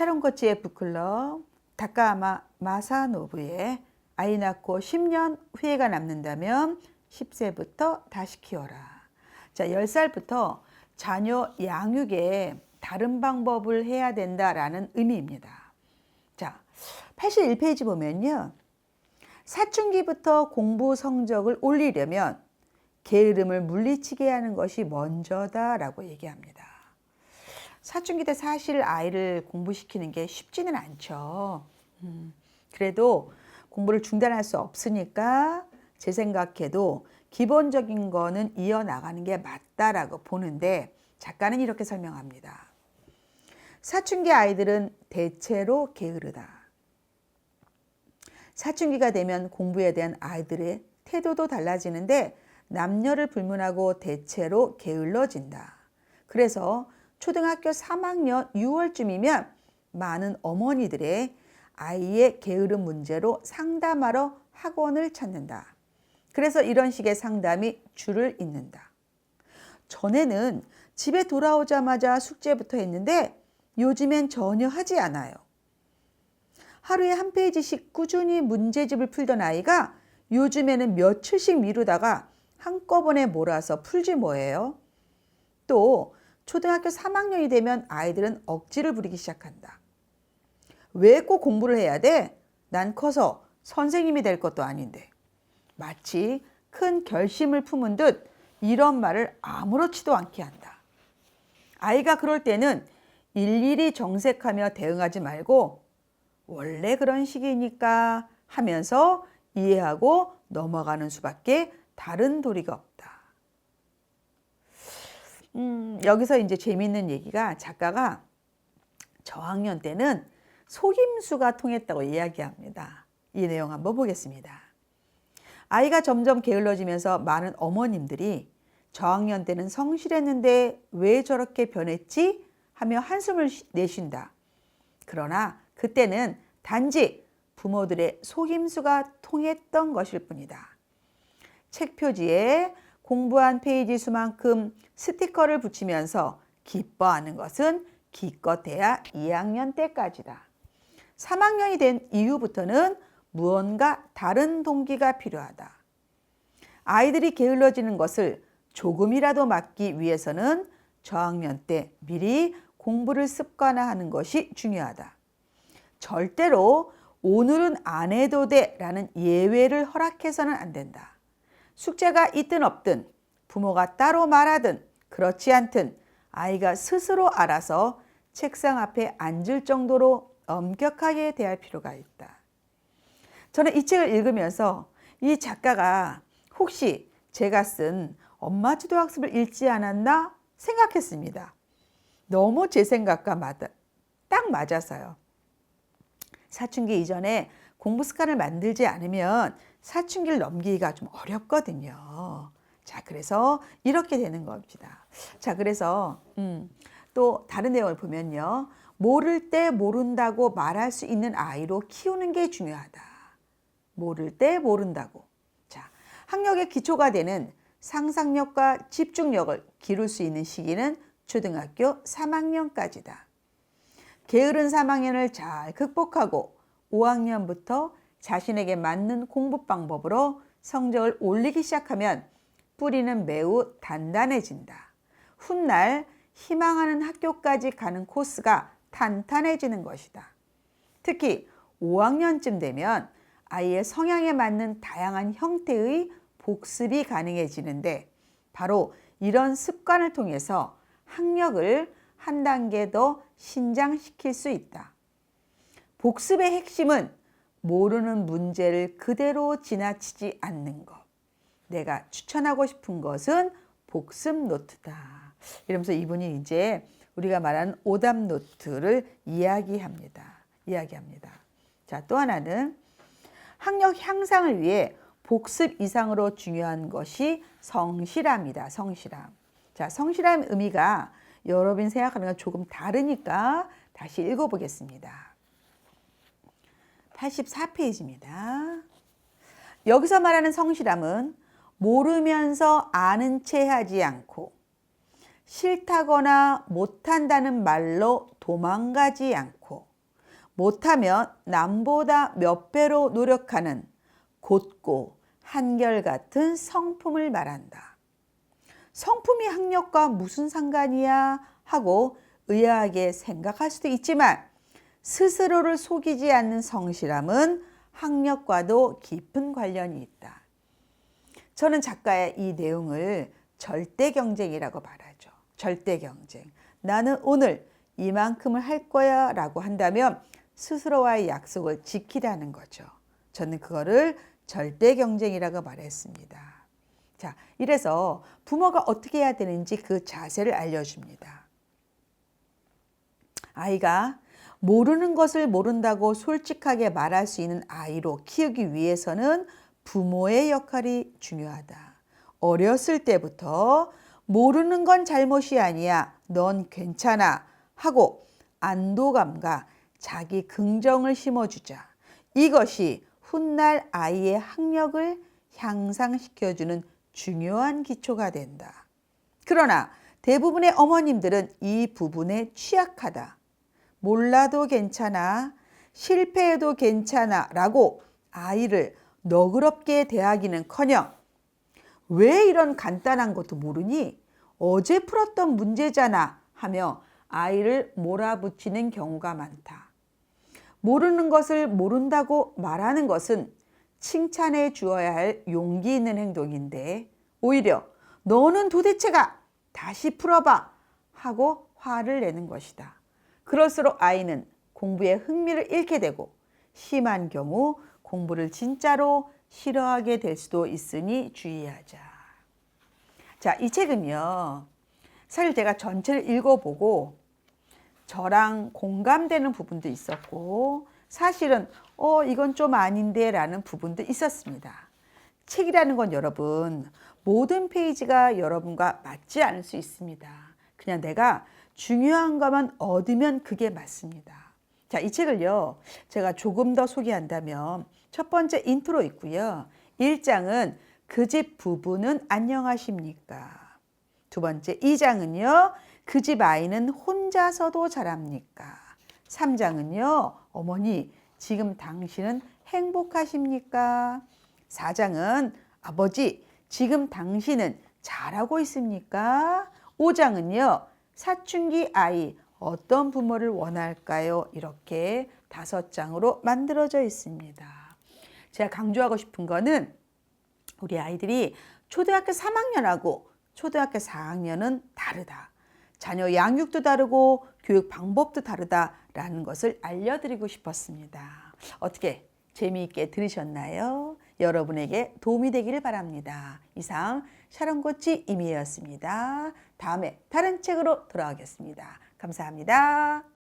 샤론코치의 북클럽 다카마 마사노부의 아이 낳고 10년 후회가 남는다면 10세부터 다시 키워라. 자, 10살부터 자녀 양육에 다른 방법을 해야 된다라는 의미입니다. 자, 81페이지 보면요. 사춘기부터 공부 성적을 올리려면 게으름을 물리치게 하는 것이 먼저다라고 얘기합니다. 사춘기 때 사실 아이를 공부시키는 게 쉽지는 않죠. 음, 그래도 공부를 중단할 수 없으니까 제 생각에도 기본적인 거는 이어나가는 게 맞다라고 보는데 작가는 이렇게 설명합니다. 사춘기 아이들은 대체로 게으르다. 사춘기가 되면 공부에 대한 아이들의 태도도 달라지는데 남녀를 불문하고 대체로 게을러진다. 그래서 초등학교 3학년 6월쯤이면 많은 어머니들의 아이의 게으름 문제로 상담하러 학원을 찾는다. 그래서 이런 식의 상담이 줄을 잇는다. 전에는 집에 돌아오자마자 숙제부터 했는데 요즘엔 전혀 하지 않아요. 하루에 한 페이지씩 꾸준히 문제집을 풀던 아이가 요즘에는 며칠씩 미루다가 한꺼번에 몰아서 풀지 뭐예요. 또 초등학교 3학년이 되면 아이들은 억지를 부리기 시작한다. 왜 꼭 공부를 해야 돼? 난 커서 선생님이 될 것도 아닌데. 마치 큰 결심을 품은 듯 이런 말을 아무렇지도 않게 한다. 아이가 그럴 때는 일일이 정색하며 대응하지 말고 원래 그런 식이니까 하면서 이해하고 넘어가는 수밖에 다른 도리가 없다. 음, 여기서 이제 재미있는 얘기가 작가가 저학년 때는 속임수가 통했다고 이야기합니다. 이 내용 한번 보겠습니다. 아이가 점점 게을러지면서 많은 어머님들이 저학년 때는 성실했는데 왜 저렇게 변했지? 하며 한숨을 내쉰다. 그러나 그때는 단지 부모들의 속임수가 통했던 것일 뿐이다. 책 표지에 공부한 페이지 수만큼 스티커를 붙이면서 기뻐하는 것은 기껏해야 2학년 때까지다. 3학년이 된 이후부터는 무언가 다른 동기가 필요하다. 아이들이 게을러지는 것을 조금이라도 막기 위해서는 저학년 때 미리 공부를 습관화하는 것이 중요하다. 절대로 오늘은 안 해도 돼 라는 예외를 허락해서는 안 된다. 숙제가 있든 없든 부모가 따로 말하든 그렇지 않든 아이가 스스로 알아서 책상 앞에 앉을 정도로 엄격하게 대할 필요가 있다. 저는 이 책을 읽으면서 이 작가가 혹시 제가 쓴 엄마 주도 학습을 읽지 않았나 생각했습니다. 너무 제 생각과 맞아, 딱 맞아서요. 사춘기 이전에 공부 습관을 만들지 않으면 사춘기를 넘기기가 좀 어렵거든요. 자, 그래서 이렇게 되는 겁니다. 자, 그래서 음, 또 다른 내용을 보면요. 모를 때 모른다고 말할 수 있는 아이로 키우는 게 중요하다. 모를 때 모른다고. 자, 학력의 기초가 되는 상상력과 집중력을 기를 수 있는 시기는 초등학교 3학년까지다. 게으른 3학년을 잘 극복하고 5학년부터 자신에게 맞는 공부 방법으로 성적을 올리기 시작하면 뿌리는 매우 단단해진다. 훗날 희망하는 학교까지 가는 코스가 탄탄해지는 것이다. 특히 5학년쯤 되면 아이의 성향에 맞는 다양한 형태의 복습이 가능해지는데 바로 이런 습관을 통해서 학력을 한 단계 더 신장시킬 수 있다. 복습의 핵심은 모르는 문제를 그대로 지나치지 않는 것. 내가 추천하고 싶은 것은 복습 노트다. 이러면서 이분이 이제 우리가 말하는 오답 노트를 이야기합니다. 이야기합니다. 자, 또 하나는 학력 향상을 위해 복습 이상으로 중요한 것이 성실함이다. 성실함. 자, 성실함 의미가 여러분 생각하는 건 조금 다르니까 다시 읽어보겠습니다. 84페이지입니다. 여기서 말하는 성실함은 모르면서 아는 채 하지 않고 싫다거나 못한다는 말로 도망가지 않고 못하면 남보다 몇 배로 노력하는 곧고 한결같은 성품을 말한다. 성품이 학력과 무슨 상관이야 하고 의아하게 생각할 수도 있지만 스스로를 속이지 않는 성실함은 학력과도 깊은 관련이 있다. 저는 작가의 이 내용을 절대 경쟁이라고 말하죠. 절대 경쟁. 나는 오늘 이만큼을 할 거야 라고 한다면 스스로와의 약속을 지키라는 거죠. 저는 그거를 절대 경쟁이라고 말했습니다. 자, 이래서 부모가 어떻게 해야 되는지 그 자세를 알려줍니다. 아이가 모르는 것을 모른다고 솔직하게 말할 수 있는 아이로 키우기 위해서는 부모의 역할이 중요하다. 어렸을 때부터 모르는 건 잘못이 아니야. 넌 괜찮아. 하고 안도감과 자기 긍정을 심어주자. 이것이 훗날 아이의 학력을 향상시켜주는 중요한 기초가 된다. 그러나 대부분의 어머님들은 이 부분에 취약하다. 몰라도 괜찮아. 실패해도 괜찮아. 라고 아이를 너그럽게 대하기는 커녕 왜 이런 간단한 것도 모르니? 어제 풀었던 문제잖아. 하며 아이를 몰아붙이는 경우가 많다. 모르는 것을 모른다고 말하는 것은 칭찬해 주어야 할 용기 있는 행동인데 오히려 너는 도대체가 다시 풀어봐 하고 화를 내는 것이다. 그럴수록 아이는 공부에 흥미를 잃게 되고 심한 경우 공부를 진짜로 싫어하게 될 수도 있으니 주의하자. 자, 이 책은요. 사실 제가 전체를 읽어보고 저랑 공감되는 부분도 있었고 사실은 어 이건 좀 아닌데 라는 부분도 있었습니다. 책이라는 건 여러분 모든 페이지가 여러분과 맞지 않을 수 있습니다. 그냥 내가 중요한 것만 얻으면 그게 맞습니다. 자, 이 책을요. 제가 조금 더 소개한다면 첫 번째 인트로 있고요. 1장은 그 집 부부는 안녕하십니까? 두 번째 2장은요. 그 집 아이는 혼자서도 잘합니까? 3장은요. 어머니, 지금 당신은 행복하십니까? 4장은 아버지, 지금 당신은 잘하고 있습니까? 5장은요. 사춘기 아이, 어떤 부모를 원할까요? 이렇게 다섯 장으로 만들어져 있습니다. 제가 강조하고 싶은 거는 우리 아이들이 초등학교 3학년하고 초등학교 4학년은 다르다. 자녀 양육도 다르고 교육 방법도 다르다라는 것을 알려드리고 싶었습니다. 어떻게 재미있게 들으셨나요? 여러분에게 도움이 되기를 바랍니다. 이상 샤론코치 이미였습니다. 다음에 다른 책으로 돌아오겠습니다. 감사합니다.